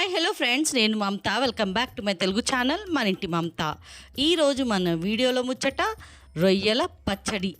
Hi hello friends నేను Mamata. Welcome back to my Telugu channel మన ఇంటి మమత. ఈరోజు మన వీడియోలో ముచ్చట రొయ్యల పచ్చడి.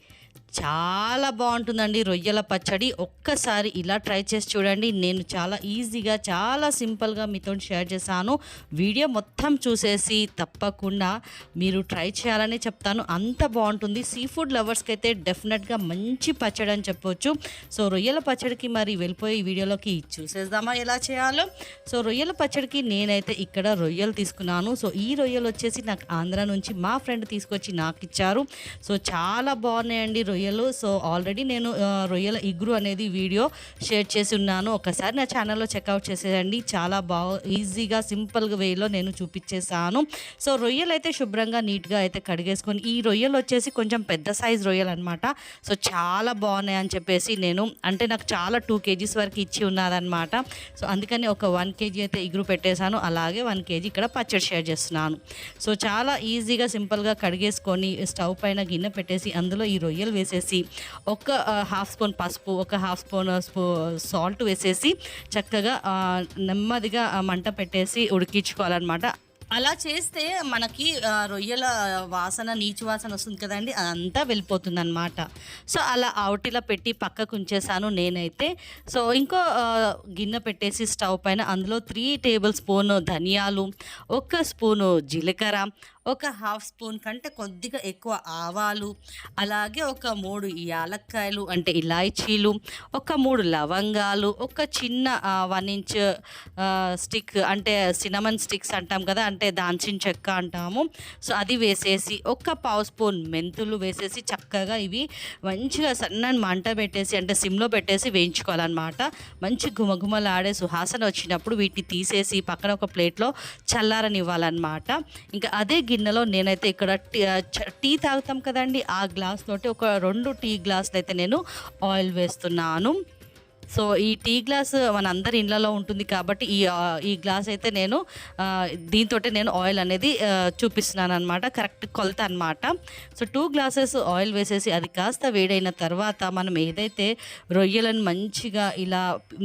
చాలా బాగుంటుందండి. రొయ్యల పచ్చడి ఒక్కసారి ఇలా ట్రై చేసి చూడండి. నేను చాలా ఈజీగా చాలా సింపుల్గా మీతో షేర్ చేశాను. వీడియో మొత్తం చూసేసి తప్పకుండా మీరు ట్రై చేయాలని చెప్తాను. అంత బాగుంటుంది. సీ ఫుడ్ లవర్స్కి అయితే డెఫినెట్గా మంచి పచ్చడి అని చెప్పొచ్చు. సో రొయ్యల పచ్చడికి మరి వెళ్ళిపోయి వీడియోలోకి చూసేద్దామా? ఎలా చేయాలో? సో రొయ్యల పచ్చడికి నేనైతే ఇక్కడ రొయ్యలు తీసుకున్నాను. సో ఈ రొయ్యలు వచ్చేసి నాకు ఆంధ్ర నుంచి మా ఫ్రెండ్ తీసుకొచ్చి నాకు ఇచ్చారు సో చాలా బాగున్నాయండి రొయ్యలు. రొయ్యలు. సో ఆల్రెడీ నేను రొయ్యల ఇగురు అనేది వీడియో షేర్ చేసి ఉన్నాను. ఒకసారి నా ఛానల్లో చెక్అవుట్ చేసేయండి. చాలా బాగా ఈజీగా సింపుల్ వేలో నేను చూపించేసాను సో రొయ్యలు అయితే శుభ్రంగా నీట్గా అయితే కడిగేసుకొని ఈ రొయ్యలు వచ్చేసి కొంచెం పెద్ద సైజ్ రొయ్యలు అనమాట సో చాలా బాగున్నాయి అని చెప్పేసి నేను అంటే నాకు చాలా టూ కేజీస్ వరకు ఇచ్చి ఉన్నారనమాట సో అందుకని ఒక వన్ కేజీ అయితే ఇగురు పెట్టేశాను. అలాగే వన్ కేజీ ఇక్కడ పచ్చడి షేర్ చేస్తున్నాను. సో చాలా ఈజీగా సింపుల్గా కడిగేసుకొని స్టవ్ పైన గిన్నె పెట్టేసి అందులో ఈ రొయ్యలు వేసి వేసేసి ఒక హాఫ్ స్పూన్ పసుపు ఒక హాఫ్ స్పూన్ స్పూ సాల్ట్ వేసేసి చక్కగా నెమ్మదిగా మంట పెట్టేసి ఉడికించుకోవాలన్నమాట. అలా చేస్తే మనకి రొయ్యల వాసన నీచు వాసన వస్తుంది కదండి అదంతా వెళ్ళిపోతుంది అనమాట సో అలా ఆవుటిలా పెట్టి పక్కకు ఉంచేసాను నేనైతే. సో ఇంకో గిన్నె పెట్టేసి స్టవ్ పైన అందులో త్రీ టేబుల్ స్పూన్ ధనియాలు ఒక స్పూను జీలకర్ర ఒక హాఫ్ స్పూన్ కంటే కొద్దిగా ఎక్కువ ఆవాలు అలాగే ఒక మూడు యాలక్కాయలు అంటే ఇలాచీలు ఒక మూడు లవంగాలు ఒక చిన్న వన్ ఇంచ్ స్టిక్ అంటే సినమన్ స్టిక్స్ అంటాం కదా అంటే దాల్చిన చెక్క అంటాము. సో అది వేసేసి ఒక పావు స్పూన్ మెంతులు వేసేసి చక్కగా ఇవి మంచిగా సన్నని మంట పెట్టేసి అంటే సిమ్లో పెట్టేసి వేయించుకోవాలన్నమాట. మంచి గుమగుమలాడే సుహాసన వచ్చినప్పుడు వీటిని తీసేసి పక్కన ఒక ప్లేట్లో చల్లారనివ్వాలన్నమాట. ఇంకా అదే గిన్నె గిన్నెలో నేనైతే ఇక్కడ టీ చ- టీ తాగుతాం కదండి. ఆ గ్లాస్ తోటి ఒక రెండు టీ గ్లాసులు అయితే నేను ఆయిల్ వేస్తున్నాను. సో ఈ టీ గ్లాస్ మన అందరి ఇండ్లలో ఉంటుంది కాబట్టి ఈ ఈ గ్లాస్ అయితే నేను దీంతో నేను ఆయిల్ అనేది చూపిస్తున్నాను అనమాట కరెక్ట్ కొలత అనమాట సో టూ గ్లాసెస్ ఆయిల్ వేసేసి అది కాస్త వేడైన తర్వాత మనం ఏదైతే రొయ్యలను మంచిగా ఇలా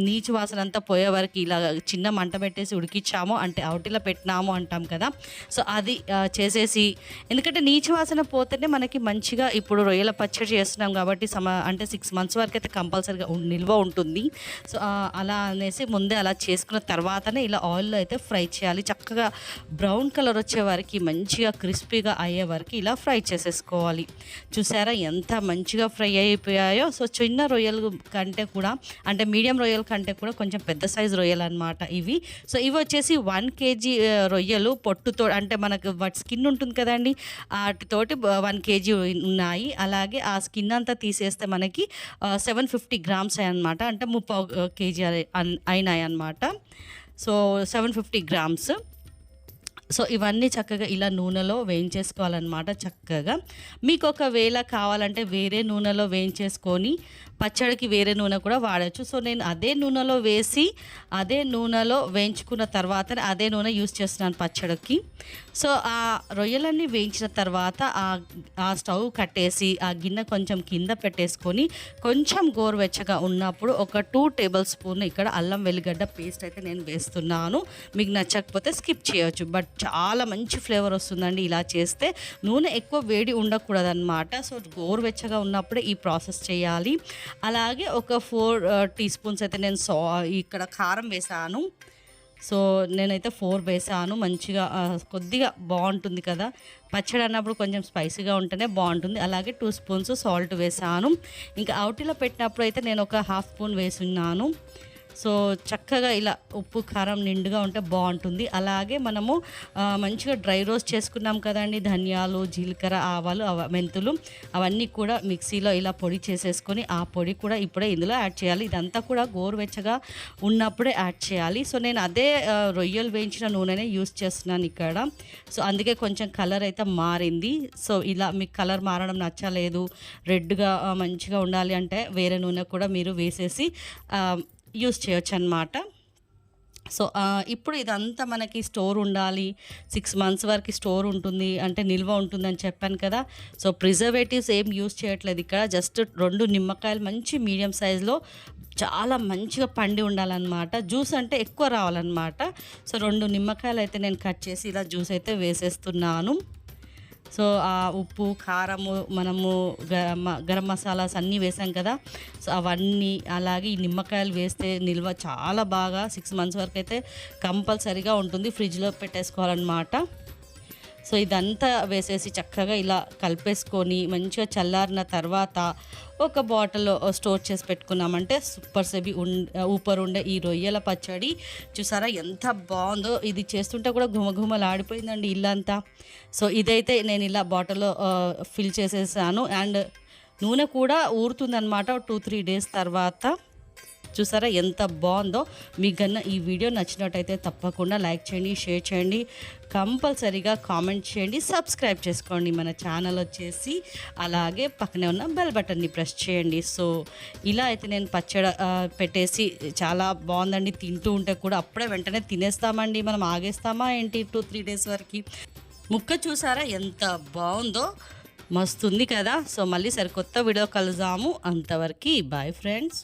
నీచు వాసన అంతా పోయే వరకు ఇలా చిన్న మంట పెట్టేసి ఉడికిచ్చామో అంటే అవుటిలో పెట్టినాము అంటాం కదా. సో అది చేసేసి ఎందుకంటే నీచు వాసన పోతేనే మనకి మంచిగా ఇప్పుడు రొయ్యల పచ్చడి చేస్తున్నాం కాబట్టి సమ అంటే సిక్స్ మంత్స్ వరకు అయితే కంపల్సరీగా నిల్వ ఉంటుంది. సో అలా అనేసి ముందే అలా చేసుకున్న తర్వాతనే ఇలా ఆయిల్లో అయితే ఫ్రై చేయాలి. చక్కగా బ్రౌన్ కలర్ వచ్చే వరకు మంచిగా క్రిస్పీగా అయ్యే వరకు ఇలా ఫ్రై చేసేసుకోవాలి. చూసారా ఎంత మంచిగా ఫ్రై అయిపోయాయో. సో చిన్న రొయ్యలు కంటే కూడా అంటే మీడియం రొయ్యల కంటే కూడా కొంచెం పెద్ద సైజు రొయ్యలు అనమాట ఇవి. సో ఇవి వచ్చేసి వన్ కేజీ రొయ్యలు పొట్టుతో అంటే మనకు వాటి స్కిన్ ఉంటుంది కదండి. వాటితోటి వన్ కేజీ ఉన్నాయి. అలాగే ఆ స్కిన్ అంతా తీసేస్తే మనకి సెవెన్ ఫిఫ్టీ గ్రామ్స్ అనమాట అంటే ముప్పై కేజీ అయినాయి అనమాట so seven fifty grams. So ఇవన్నీ చక్కగా ఇలా నూనెలో వేయించేసుకోవాలన్నమాట చక్కగా. మీకు ఒకవేళ కావాలంటే వేరే నూనెలో వేయించేసుకొని పచ్చడికి వేరే నూనె కూడా వాడచ్చు. సో నేను అదే నూనెలో వేసి అదే నూనెలో వేయించుకున్న తర్వాత అదే నూనె యూస్ చేస్తున్నాను పచ్చడికి. సో ఆ రొయ్యలన్నీ వేయించిన తర్వాత ఆ స్టవ్ కట్టేసి ఆ గిన్నె కొంచెం కింద పెట్టేసుకొని కొంచెం గోరువెచ్చగా ఉన్నప్పుడు ఒక టూ టేబుల్ స్పూన్ ఇక్కడ అల్లం వెల్లిగడ్డ పేస్ట్ అయితే నేను వేస్తున్నాను. మీకు నచ్చకపోతే స్కిప్ చేయొచ్చు. బట్ చాలా మంచి ఫ్లేవర్ వస్తుందండి ఇలా చేస్తే. నూనె ఎక్కువ వేడి ఉండకూడదన్నమాట. సో గోరువెచ్చగా ఉన్నప్పుడే ఈ ప్రాసెస్ చేయాలి. అలాగే ఒక ఫోర్ టీ స్పూన్స్ అయితే నేను సా ఇక్కడ కారం వేసాను. సో నేనైతే ఫోర్ వేసాను. మంచిగా కొద్దిగా బాగుంటుంది కదా. పచ్చడి అన్నప్పుడు కొంచెం స్పైసీగా ఉంటేనే బాగుంటుంది. అలాగే టూ స్పూన్స్ సాల్ట్ వేసాను. ఇంకా అవుటిలో పెట్టినప్పుడు అయితే నేను ఒక హాఫ్ స్పూన్ వేసున్నాను. సో చక్కగా ఇలా ఉప్పు కారం నిండుగా ఉంటే బాగుంటుంది. అలాగే మనము మంచిగా డ్రై రోస్ట్ చేసుకున్నాం కదండి. ధనియాలు జీలకర్ర ఆవాలు అవ మెంతులు అవన్నీ కూడా మిక్సీలో ఇలా పొడి చేసేసుకొని ఆ పొడి కూడా ఇప్పుడే ఇందులో యాడ్ చేయాలి. ఇదంతా కూడా గోరువెచ్చగా ఉన్నప్పుడే యాడ్ చేయాలి. సో నేను అదే రొయ్యలు వేయించిన నూనెనే యూస్ చేస్తున్నాను ఇక్కడ. సో అందుకే కొంచెం కలర్ అయితే మారింది. సో ఇలా మీకు కలర్ మారడం నచ్చలేదు రెడ్గా మంచిగా ఉండాలి అంటే వేరే నూనె కూడా మీరు వేసేసి యూస్ చేయొచ్చు అనమాట సో ఇప్పుడు ఇదంతా మనకి స్టోర్ ఉండాలి. సిక్స్ మంత్స్ వరకు స్టోర్ ఉంటుంది అంటే నిల్వ ఉంటుందని చెప్పాను కదా. సో ప్రిజర్వేటివ్స్ ఏం యూస్ చేయట్లేదు ఇక్కడ. జస్ట్ రెండు నిమ్మకాయలు మంచి మీడియం సైజులో చాలా మంచిగా పండి ఉండాలన్నమాట. జ్యూస్ అంటే ఎక్కువ రావాలన్నమాట. సో రెండు నిమ్మకాయలు అయితే నేను కట్ చేసి ఇలా జ్యూస్ అయితే వేసేస్తున్నాను. సో ఆ ఉప్పు కారము మనము గరం మసాలాస్ అన్నీ వేసాం కదా. సో అవన్నీ అలాగే ఈ నిమ్మకాయలు వేస్తే నిల్వ చాలా బాగా సిక్స్ మంత్స్ వరకు అయితే కంపల్సరీగా ఉంటుంది. ఫ్రిడ్జ్లో పెట్టేసుకోవాలన్నమాట. సో ఇదంతా వేసేసి చక్కగా ఇలా కలిపేసుకొని మంచిగా చల్లారిన తర్వాత ఒక బాటిల్లో స్టోర్ చేసి పెట్టుకున్నామంటే సూపర్ సెబి ఊపర్ ఉండే ఈ రొయ్యల పచ్చడి. చూసారా ఎంత బాగుందో. ఇది చేస్తుంటే కూడా ఘుమఘుమలాడిపోయిందండి ఇల్లంతా. సో ఇదైతే నేను ఇలా బాటిల్లో ఫిల్ చేసేసాను. అండ్ నూనె కూడా ఊరుతుందనమాట టూ త్రీ డేస్ తర్వాత. చూసారా ఎంత బాగుందో? మీకు కన్నా ఈ వీడియో నచ్చినట్టయితే తప్పకుండా లైక్ చేయండి షేర్ చేయండి కంపల్సరీగా కామెంట్ చేయండి సబ్స్క్రైబ్ చేసుకోండి మన ఛానల్ వచ్చేసి. అలాగే పక్కనే ఉన్న బెల్ బటన్ని ప్రెస్ చేయండి. సో ఇలా అయితే నేను పచ్చడి పెట్టేసి చాలా బాగుందండి. తింటూ ఉంటే కూడా అప్పుడే వెంటనే తినేస్తామండి. మనం ఆగేస్తామా ఏంటి? టూ త్రీ డేస్ వరకు. ముక్క చూసారా ఎంత బాగుందో? మస్తుంది కదా. సో మళ్ళీ సరికొత్త వీడియో కలుద్దాము. అంతవరకు బాయ్ ఫ్రెండ్స్.